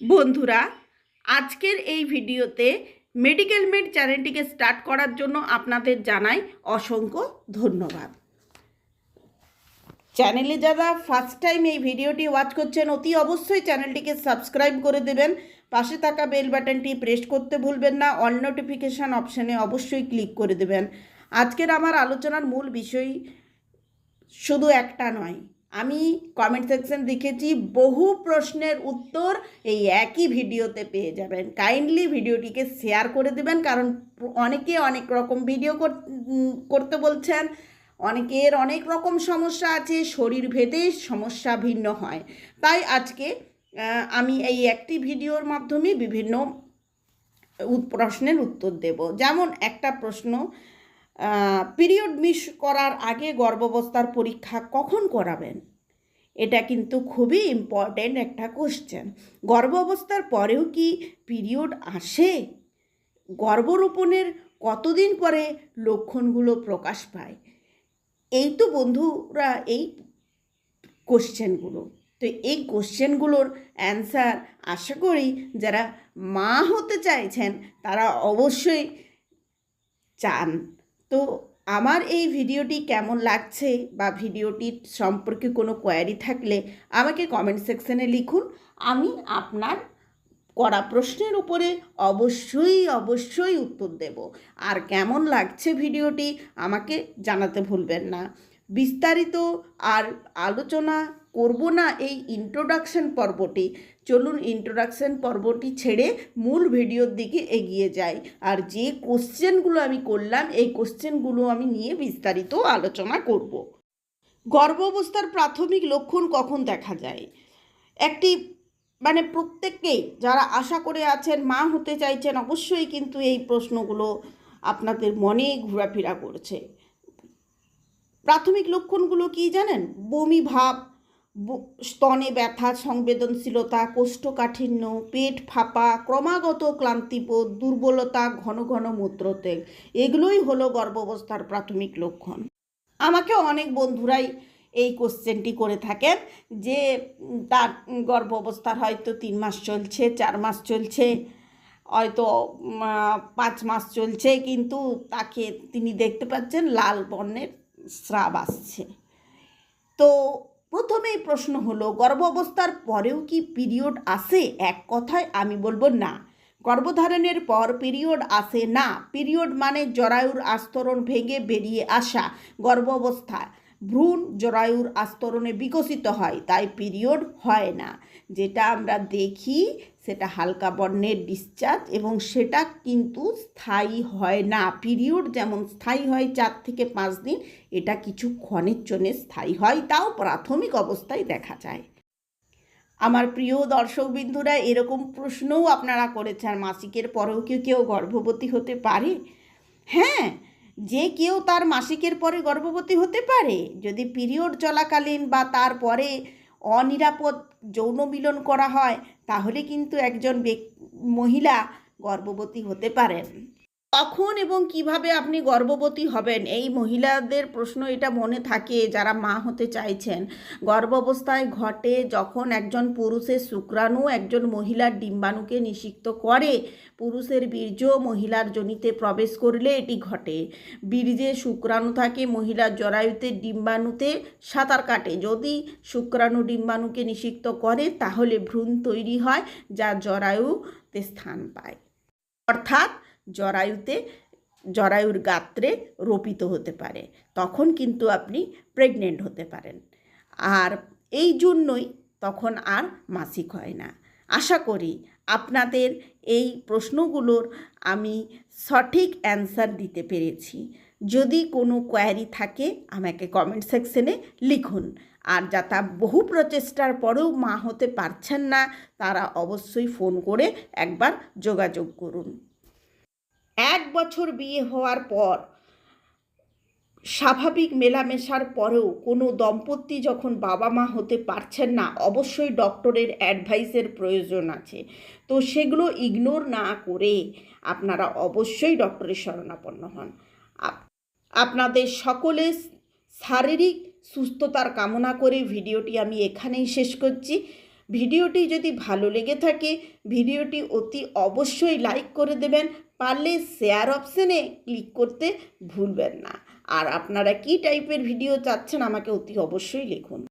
বন্ধুরা, আজকের এই ভিডিওতে মেডিকেল মেড চ্যানেলটিকে স্টার্ট করার জন্য আপনাদের জানাই অসংখ্য ধন্যবাদ। চ্যানেলে যারা ফার্স্ট টাইম এই ভিডিওটি ওয়াচ করছেন, অতি অবশ্যই চ্যানেলটিকে সাবস্ক্রাইব করে দেবেন। পাশে থাকা বেল বাটনটি প্রেস করতে ভুলবেন না অল নোটিফিকেশান অপশানে অবশ্যই ক্লিক করে দেবেন। আজকের আমার আলোচনার মূল বিষয় শুধু একটা নয় আমি কমেন্ট সেকশন দেখেছি, বহু প্রশ্নের উত্তর এই একই ভিডিওতে পেয়ে যাবেন। কাইন্ডলি ভিডিওটিকে শেয়ার করে দেবেন, কারণ অনেকে অনেক রকম ভিডিও কর- করতে বলছেন। অনেকের অনেক রকম সমস্যা আছে, শরীর ভেদে সমস্যা ভিন্ন হয়। তাই আজকে আমি এই একটি ভিডিওর মাধ্যমে বিভিন্ন প্রশ্নের উত্তর দেব। যেমন একটা প্রশ্ন পিরিয়ড মিস করার আগে গর্ভাবস্থার পরীক্ষা কখন করাবেন? এটা কিন্তু খুবই ইম্পর্ট্যান্ট একটা কোশ্চেন গর্ভ অবস্থার পরেও কি পিরিয়ড আসে? গর্ভরোপণের কতদিন পরে লক্ষণগুলো প্রকাশ পায়? এই তো বন্ধুরা, এই কোশ্চেনগুলো তো এই কোশ্চেনগুলোর অ্যান্সার আশা করি যারা মা হতে চাইছেন, তারা অবশ্যই চান। তো আমার এই ভিডিওটি কেমন লাগছে বা ভিডিওটির সম্পর্কে কোনো কোয়ারি থাকলে আমাকে কমেন্ট সেকশানে লিখুন। আমি আপনার করা প্রশ্নের উপরে অবশ্যই অবশ্যই উত্তর দেব। আর কেমন লাগছে ভিডিওটি আমাকে জানাতে ভুলবেন না। বিস্তারিত আর আলোচনা করব না এই ইন্ট্রোডাকশন পর্বটি। চলুন ইন্ট্রোডাকশন পর্বটি ছেড়ে মূল ভিডিওর দিকে এগিয়ে যাই। আর যে কোশ্চেনগুলো আমি করলাম, এই কোশ্চেনগুলো আমি নিয়ে বিস্তারিত আলোচনা করব। গর্ভ অবস্থার প্রাথমিক লক্ষণ কখন দেখা যায়? একটি মানে প্রত্যেককেই যারা আশা করে আছেন, মা হতে চাইছেন, অবশ্যই কিন্তু এই প্রশ্নগুলো আপনাদের মনে ঘোরাফেরা করছে। প্রাথমিক লক্ষণগুলো কি জানেন? বমি ভাব স্তনে ব্যথা, সংবেদনশীলতা, কোষ্ঠকাঠিন্য, পেট ফাঁপা, ক্রমাগত ক্লান্তিবোধ, দুর্বলতা, ঘন ঘন মূত্রত্যাগ এগুলোই হলো গর্ভাবস্থার প্রাথমিক লক্ষণ। আমাকে অনেক বন্ধুরাই এই কোশ্চেনটি করে থাকেন যে তার গর্ভ অবস্থার হয়তো তিন মাস চলছে, চার মাস চলছে, হয়তো পাঁচ মাস চলছে, কিন্তু তাকে তিনি দেখতে পাচ্ছেন, লাল বর্ণের স্রাব আসছে। তো প্রথমেই প্রশ্ন হলো গর্ভ অবস্থার পরেও কি পিরিয়ড আসে? এক কথায় আমি বলব না। গর্ভধারণের পর পিরিয়ড আসে না। পিরিয়ড মানে জরায়ুর আস্তরণ ভেঙে বেরিয়ে আসা গর্ভ অবস্থা ভ্রূণ জরায়ুর আস্তরণে বিকশিত হয়, তাই পিরিয়ড হয় না। যেটা আমরা দেখি, সেটা হালকা বর্ণের ডিসচার্জ এবং সেটা কিন্তু স্থায়ী হয় না। পিরিয়ড যেমন স্থায়ী হয় চার থেকে পাঁচ দিন, এটা কিছুক্ষণের জন্য স্থায়ী হয়, তাও প্রাথমিক অবস্থায় দেখা যায়। আমার প্রিয় দর্শক দর্শকবিন্দুরা, এরকম প্রশ্নও আপনারা করেছেন, মাসিকের পরেও কি কেউ গর্ভবতী হতে পারে? হ্যাঁ যে কেউ তার মাসিকের পরে গর্ভবতী হতে পারে, যদি পিরিয়ড চলাকালীন বা তারপরে অনিরাপদ যৌন মিলন করা হয়, তাহলে কিন্তু একজন মহিলা গর্ভবতী হতে পারেন। কখন এবং কীভাবে আপনি গর্ভবতী হবেন? এই মহিলাদের প্রশ্ন এটা মনে থাকে যারা মা হতে চাইছেন। গর্ভ অবস্থায় ঘটে যখন একজন পুরুষের শুক্রাণু একজন মহিলার ডিম্বাণুকে নিষিক্ত করে, পুরুষের বীর্য মহিলার জনিতে প্রবেশ করলে এটি ঘটে। বীর্যে শুক্রাণু থাকে মহিলার জরায়ুতে ডিম্বাণুতে সাঁতার কাটে। যদি শুক্রাণু ডিম্বাণুকে নিষিক্ত করে, তাহলে ভ্রূণ তৈরি হয়, যা জরায়ুতে স্থান পায়। অর্থাৎ জরায়ুতে, জরায়ুর গাত্রে রোপিত হতে পারে। তখন কিন্তু আপনি প্রেগনেন্ট হতে পারেন। আর এই জন্যই তখন আর মাসিক হয় না। আশা করি আপনাদের এই প্রশ্নগুলোর আমি সঠিক অ্যান্সার দিতে পেরেছি। যদি কোনো কোয়ারি থাকে, আমাকে কমেন্ট সেকশনে লিখুন। আর যারা বহু প্রচেষ্টার পরেও মা হতে পারছেন না, তারা অবশ্যই ফোন করে একবার যোগাযোগ করুন। এক বছর বিয়ে হওয়ার পর স্বাভাবিক মেলামেশার পরেও কোনো দম্পতি যখন বাবা মা হতে পারছেন না, অবশ্যই ডক্টরের অ্যাডভাইসের প্রয়োজন আছে। তো সেগুলো ইগনোর না করে আপনারা অবশ্যই ডক্টরের শরণাপন্ন হন। আপনাদের সকলের শারীরিক সুস্থতার কামনা করে ভিডিওটি আমি এখানেই শেষ করছি। ভিডিওটি যদি ভালো লেগে থাকে, ভিডিওটি অতি অবশ্যই লাইক করে দেবেন পারলে শেয়ার অপশানে ক্লিক করতে ভুলবেন না। আর আপনারা কী টাইপের ভিডিও চাচ্ছেন আমাকে অতি অবশ্যই লিখুন।